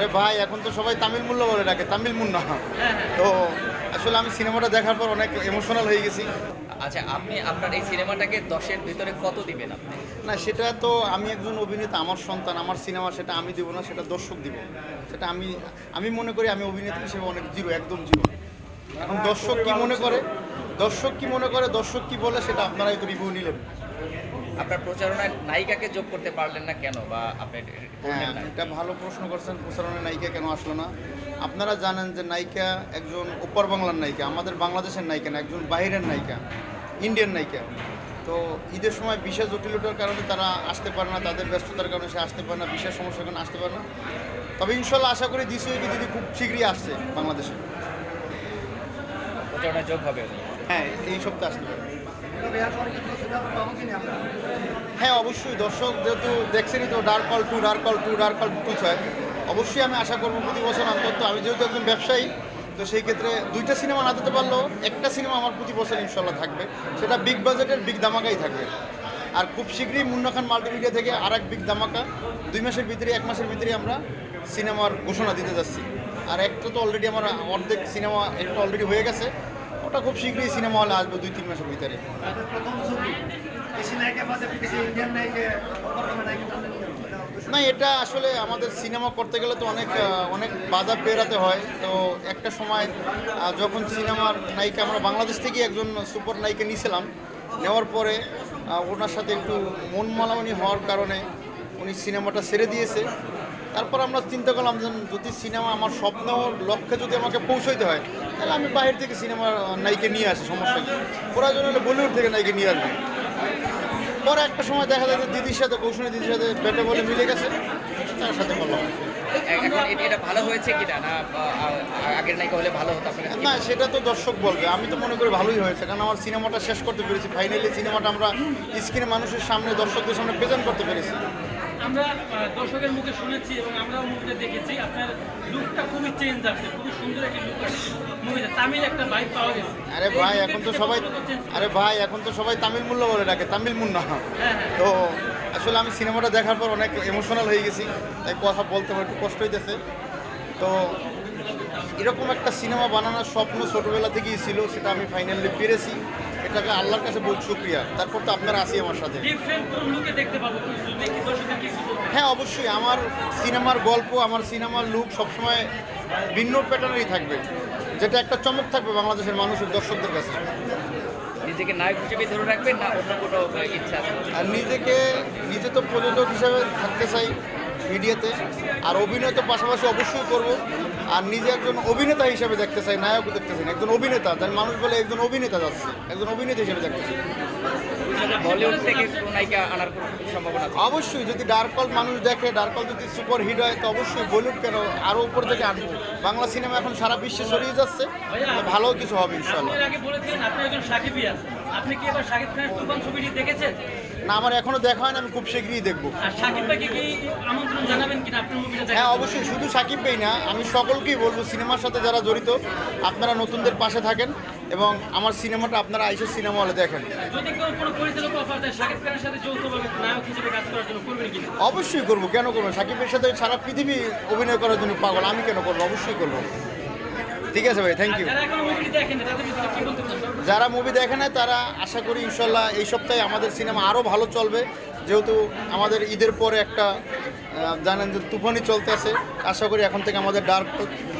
আরে ভাই এখন তো সবাই তামিল মুল্লা বলে ডাকে তামিল মুন্না। তো আসলে আমি সিনেমাটা দেখার পর অনেক ইমোশনাল হয়ে গেছি। আচ্ছা আপনি আপনার এই সিনেমাটাকে দশের ভিতরে কত দিবেন আপনি? না সেটা তো আমি একজন অভিনেতা আমার সন্তান আমার সিনেমা সেটা আমি দিব না সেটা দর্শক দিব। সেটা আমি আমি মনে করি আমি অভিনেতা হিসেবে অনেক জিরো একদম জিরো। এখন দর্শক কি মনে করে? দর্শক কি মনে করে? দর্শক কি বলে? সেটা আপনারাই তো রিভিউ নিলেন। আপনার প্রচারণায় নায়িকাকে যোগ করতে পারলেন না কেন? বা আপনি হ্যাঁ এটা ভালো প্রশ্ন করছেন প্রচারণায় নায়িকা কেন আসলো না? আপনারা জানেন যে নায়িকা একজন উপর বাংলার নায়িকা আমাদের বাংলাদেশের নায়িকা না একজন বাইরের নায়িকা ইন্ডিয়ান নায়িকা। তো ঈদের সময় বিশেষ জটিলতার কারণে তারা আসতে পারে না তাদের ব্যস্ততার কারণে সে আসতে পারে না বিশেষ সমস্যার কারণে আসতে পারে না। তবে ইনশাল্লাহ আশা করি দিশু দিদি খুব শীঘ্রই আসছে বাংলাদেশে। যোগ হবে। হ্যাঁ এই সপ্তাহে পারে হ্যাঁ অবশ্যই, দর্শক যেহেতু দেখছেনই তো dark call two dark call two dark call two ছয়। অবশ্যই আমি আশা করব প্রতি বছর অন্তত, আমি যেহেতু একজন ব্যবসায়ী, তো সেই ক্ষেত্রে দুইটা সিনেমা না দিতে পারলেও একটা সিনেমা আমার প্রতি বছর ইনশাল্লাহ থাকবে। সেটা বিগ বাজেটের বিগ ধামাকাই থাকবে। আর খুব শীঘ্রই মুন্না খান মাল্টিমিডিয়া থেকে আর এক বিগ ধামাকা, দুই মাসের ভিতরে এক মাসের ভিতরে আমরা সিনেমার ঘোষণা দিতে যাচ্ছি। আর একটা তো অলরেডি আমার অর্ধেক সিনেমা একটা অলরেডি হয়ে গেছে। ওটা খুব শীঘ্রই সিনেমা হলে আসবে দুই তিন মাসের ভিতরে। না এটা আসলে আমাদের সিনেমা করতে গেলে তো অনেক অনেক বাধা পেরাতে হয়। তো একটা সময় যখন সিনেমার নায়িকা আমরা বাংলাদেশ থেকে একজন সুপার নায়িকা নিয়েছিলাম। নেওয়ার পরে ওনার সাথে একটু মন মালামনি হওয়ার কারণে উনি সিনেমাটা ছেড়ে দিয়েছে। তারপর আমরা চিন্তা করলাম যে যদি সিনেমা আমার স্বপ্ন লক্ষ্যে যদি আমাকে পৌঁছাইতে হয় তাহলে আমি বাইরে থেকে সিনেমা নায়িকা নিয়ে আসি সমস্যা কি? প্রয়োজন হলে বলিউড থেকে নায়িকা নিয়ে আসব। পরে একটা সময় দেখা যায় যে দিদির সাথে কৌশলী দিদির সাথে বেটে বলে মিলে গেছে। তার সাথে বললাম। এটা ভালো হয়েছে কিনা? না বা, আ- আ- আগের নায়িকা হলে ভালো হতো না সেটা তো দর্শক বলবে। আমি তো মনে করি ভালোই হয়েছে কারণ আমার সিনেমাটা শেষ করতে পেরেছি। ফাইনালি সিনেমাটা আমরা স্ক্রিনে মানুষের সামনে দর্শকদের সামনে প্রেজেন্ট করতে পেরেছি। আমরা দর্শকের মুখে শুনেছি এবং আমরাও মুভিটা দেখেছি। আপনার লুকটা খুবই চেঞ্জ আসছে খুবই সুন্দর একটা লুক আসছে মুভিতে তামিল একটা বাইক পাওয়া গেছে। আরে ভাই এখন তো সবাই আরে ভাই এখন তো সবাই তামিল মুল্লা বলে ডাকে তামিল মুন্না। হ্যাঁ হ্যাঁ। তো আসলে আমি সিনেমাটা দেখার পর অনেক ইমোশনাল হয়ে গেছি তাই কথা বলতে আমার একটু কষ্ট হইতেছে। তো এরকম একটা সিনেমা বানানোর স্বপ্ন ছোটোবেলা থেকেই ছিল সেটা আমি ফাইনালি পেরেছি। এটাকে আল্লাহর কাছে বহুত শুক্রিয়া। তারপর তো আপনারা আসি আমার সাথে। ডিফারেন্ট কোন লুকে দেখতে পাবো যদি কি দর্শকের কিছু বলতে হ্যাঁ অবশ্যই। আমার সিনেমার গল্প আমার সিনেমার লুক সবসময় ভিন্ন প্যাটার্নেরই থাকবে। যেটা একটা চমক থাকবে বাংলাদেশের মানুষের দর্শকদের কাছে। নিজেকে নায়ক হিসেবে ধরে রাখবেন না অন্য কোনো ইচ্ছা আর নিজেকে নিজে তো প্রযোজক হিসেবে থাকতে চাই। মিডিয়াতে। আর অভিনয় তো পাশাপাশি অবশ্যই করব। আর নিজে একজন অভিনেতা হিসেবে দেখতে চাই নায়ক দেখতে চাই একজন অভিনেতা। তাই মানুষ বলে একজন অভিনেতা যাচ্ছে একজন অভিনেতা হিসেবে দেখতে চাই। বলিউড থেকে নায়িকা আনার সম্ভাবনা অবশ্যই যদি ডার্ক কল মানুষ দেখে ডার্ক কল যদি সুপার হিট হয় তো অবশ্যই বলিউড কেন আরও উপর থেকে আনব? বাংলা সিনেমা এখন সারা বিশ্বে ছড়িয়ে যাচ্ছে ভালো কিছু হবে ইনশাল্লাহ এর আগে বলেছিলেন আপনি একজন আপনি কি এবার শাকিব খানের তুফান ছবিটি দেখেছেন? না আমার এখনও দেখা হয় না আমি খুব শীঘ্রই দেখব। হ্যাঁ অবশ্যই শুধু সাকিব ভাই না আমি সকলকেই বলব সিনেমার সাথে যারা জড়িত আপনারা নতুনদের পাশে থাকেন এবং আমার সিনেমাটা আপনারা আইসে সিনেমা হলে দেখেন অবশ্যই করব কেন করব সাকিবের সাথে সারা পৃথিবী অভিনয় করার জন্য পাগল আমি কেন করব? অবশ্যই করব। ঠিক আছে ভাই থ্যাংক ইউ যারা মুভি দেখে না তারা আশা করি ইনশাল্লাহ এই সপ্তাহে আমাদের সিনেমা আরও ভালো চলবে। যেহেতু আমাদের ঈদের পরে একটা জানেন যে তুফানি চলতেছে আশা করি এখন থেকে আমাদের ডার্ক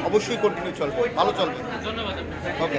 অবশ্যই কন্টিনিউ চলবে ভালো চলবে। ধন্যবাদ। ওকে